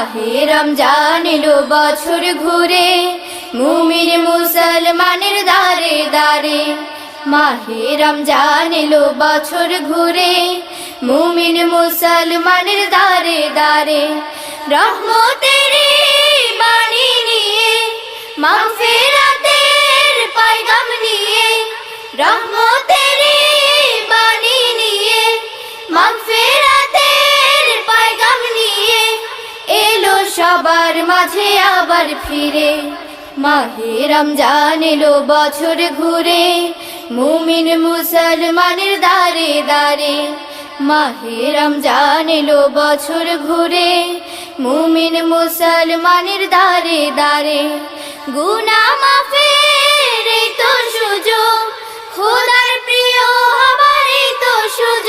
মাহে রমজান বছর ঘুরে, মুমিন মুসলমানের দারে দারে মাহে রমজান বছর ঘুরে, মুমিন মুসলমানের দারে দারে রহমতের বাণী নিয়ে, মাগফিরাতের পায়গাম নিয়ে, রহমতের সবার মাঝে আবার ফিরে। মাহে রমজান এলো বছর ঘুরে, মুমিন মুসলমানের দারে দারে মাহে রমজান এলো বছর ঘুরে, মুমিন মুসলমানের দারে দারে গুনা মাফের